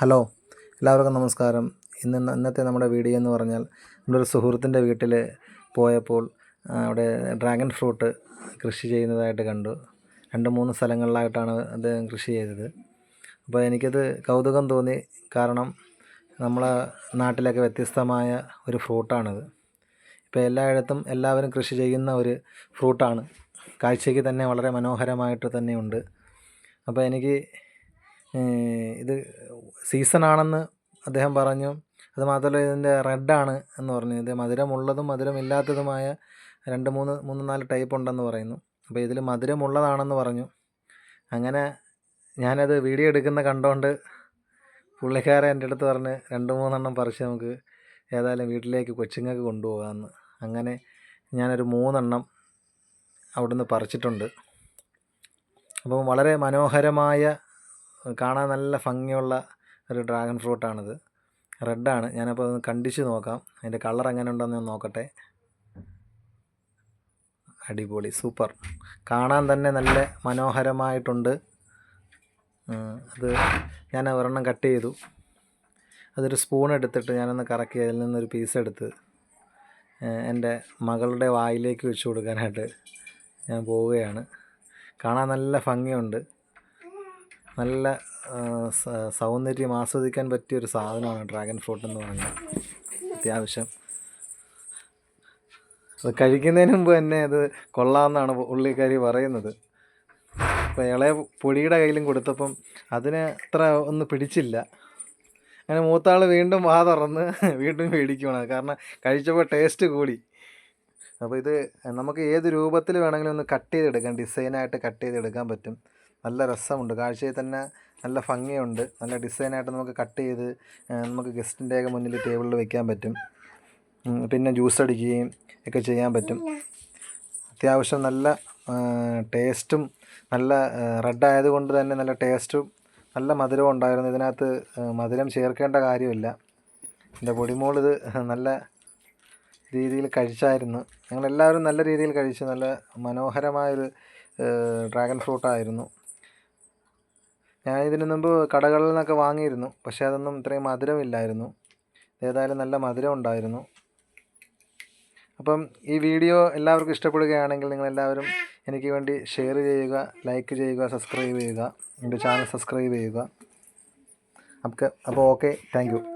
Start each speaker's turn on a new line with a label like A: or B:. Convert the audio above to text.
A: Hello എല്ലാവർക്കും നമസ്കാരം. ഇന്ന് ഇന്നത്തെ നമ്മുടെ വീഡിയോ എന്ന് പറഞ്ഞാൽ നമ്മുടെ ഒരു സുഹൃത്തിന്റെ വീട്ടിൽ പോയപ്പോൾ അവിടെ ഡ്രാഗൺ ഫ്രൂട്ട് കൃഷി ചെയ്യുന്നതായിട്ട് കണ്ടു. രണ്ട് മൂന്ന് സ്ഥലങ്ങളിലായിട്ടാണ് അദ്ദേഹം കൃഷി ചെയ്തത്. അപ്പോൾ എനിക്കത് കൗതുകം തോന്നി. കാരണം നമ്മളെ നാട്ടിലൊക്കെ വ്യത്യസ്തമായ ഒരു ഫ്രൂട്ടാണിത്. ഇപ്പോൾ എല്ലായിടത്തും എല്ലാവരും കൃഷി ചെയ്യുന്ന ഒരു ഫ്രൂട്ടാണ്. കാഴ്ചയ്ക്ക് തന്നെ വളരെ മനോഹരമായിട്ട് തന്നെയുണ്ട് അപ്പോൾ എനിക്ക് ഇത് സീസണാണെന്ന് അദ്ദേഹം പറഞ്ഞു. അത് മാത്രമല്ല ഇതിന്റെ റെഡാണ് എന്ന് പറഞ്ഞു. ഇത് മധുരമുള്ളതും മധുരമില്ലാത്തതുമായ രണ്ട് മൂന്ന് മൂന്ന് നാല് ടൈപ്പ് ഉണ്ടെന്ന് പറയുന്നു. അപ്പോൾ ഇതിൽ മധുരമുള്ളതാണെന്ന് പറഞ്ഞു. അങ്ങനെ ഞാനത് വീഡിയോ എടുക്കുന്ന കണ്ടുകൊണ്ട് പുള്ളിക്കാരൻ എന്റെ അടുത്ത് പറഞ്ഞ് രണ്ട് മൂന്നെണ്ണം പറിച്ച് നമുക്ക് ഏതായാലും വീട്ടിലേക്ക് കൊച്ചുങ്ങൾക്ക് കൊണ്ടുപോകാമെന്ന്. അങ്ങനെ ഞാനൊരു മൂന്നെണ്ണം അവിടുന്ന് പറിച്ചിട്ടുണ്ട്. അപ്പം വളരെ മനോഹരമായ കാണാൻ നല്ല ഭംഗിയുള്ള ഒരു ഡ്രാഗൺ ഫ്രൂട്ടാണിത് റെഡാണ് ഞാനപ്പോൾ ഒന്ന് കണ്ടിച്ച് നോക്കാം. അതിന്റെ കളർ എങ്ങനെ ഉണ്ടെന്ന് ഞാൻ നോക്കട്ടെ. അടിപൊളി. സൂപ്പർ കാണാൻ തന്നെ നല്ല മനോഹരമായിട്ടുണ്ട്. അത് ഞാൻ ഒരെണ്ണം കട്ട് ചെയ്തു. അതൊരു സ്പൂൺ എടുത്തിട്ട് ഞാനൊന്ന് കറക്കി അതിൽ നിന്നൊരു പീസ് എടുത്ത് എന്റെ മകളുടെ വായിലേക്ക് വെച്ച് കൊടുക്കാനായിട്ട് ഞാൻ പോവുകയാണ്. കാണാൻ നല്ല ഭംഗിയുണ്ട്. നല്ല സൗന്ദര്യം ആസ്വദിക്കാൻ പറ്റിയ ഒരു സാധനമാണ് ഡ്രാഗൺ ഫ്രൂട്ട് എന്ന് പറഞ്ഞാൽ. അത്യാവശ്യം. അത് കഴിക്കുന്നതിന് മുമ്പ് തന്നെ അത് കൊള്ളാമെന്നാണ് ഉള്ളിക്കാരി പറയുന്നത്. അപ്പോൾ ഇളയ പൊടിയുടെ കയ്യിലും കൊടുത്തപ്പം അതിന് അത്ര ഒന്ന് പിടിച്ചില്ല. അങ്ങനെ മൂത്താൾ വീണ്ടും വാ തുറന്ന് വീണ്ടും മേടിക്കുകയാണ് കാരണം കഴിച്ചപ്പോൾ ടേസ്റ്റ് കൂടി. അപ്പോൾ ഇത് നമുക്ക് ഏത് രൂപത്തിൽ വേണമെങ്കിലും ഒന്ന് കട്ട് ചെയ്തെടുക്കാം. ഡിസൈനായിട്ട് കട്ട് ചെയ്തെടുക്കാൻ പറ്റും. നല്ല രസമുണ്ട്. കാഴ്ചയിൽ തന്നെ നല്ല ഭംഗിയുണ്ട്. നല്ല ഡിസൈനായിട്ട് നമുക്ക് കട്ട് ചെയ്ത് നമുക്ക് ഗസ്റ്റിന്റെയൊക്കെ മുന്നിൽ ടേബിളിൽ വെക്കാൻ പറ്റും. പിന്നെ ജ്യൂസ് അടിക്കുകയും ഒക്കെ ചെയ്യാൻ പറ്റും. അത്യാവശ്യം നല്ല ടേസ്റ്റും നല്ല റെഡ് ആയതുകൊണ്ട് തന്നെ നല്ല ടേസ്റ്റും നല്ല മധുരവും ഉണ്ടായിരുന്നു. ഇതിനകത്ത് മധുരം ചേർക്കേണ്ട കാര്യമില്ല. എന്റെ പൊടിമോളിത് നല്ല രീതിയിൽ കഴിച്ചായിരുന്നു. ഞങ്ങളെല്ലാവരും നല്ല രീതിയിൽ കഴിച്ചു. നല്ല മനോഹരമായൊരു ഡ്രാഗൺ ഫ്രൂട്ടായിരുന്നു. ഞാൻ ഇതിന് മുമ്പ് കടകളിൽ നിന്നൊക്കെ വാങ്ങിയിരുന്നു. പക്ഷേ അതൊന്നും ഇത്രയും മധുരമില്ലായിരുന്നു. ഏതായാലും നല്ല മധുരം ഉണ്ടായിരുന്നു. അപ്പം ഈ വീഡിയോ എല്ലാവർക്കും ഇഷ്ടപ്പെടുകയാണെങ്കിൽ നിങ്ങളെല്ലാവരും എനിക്ക് വേണ്ടി ഷെയർ ചെയ്യുക ലൈക്ക് ചെയ്യുക സബ്സ്ക്രൈബ് ചെയ്യുക. എന്റെ ചാനൽ സബ്സ്ക്രൈബ് ചെയ്യുക. നമുക്ക് അപ്പോൾ ഓക്കെ താങ്ക്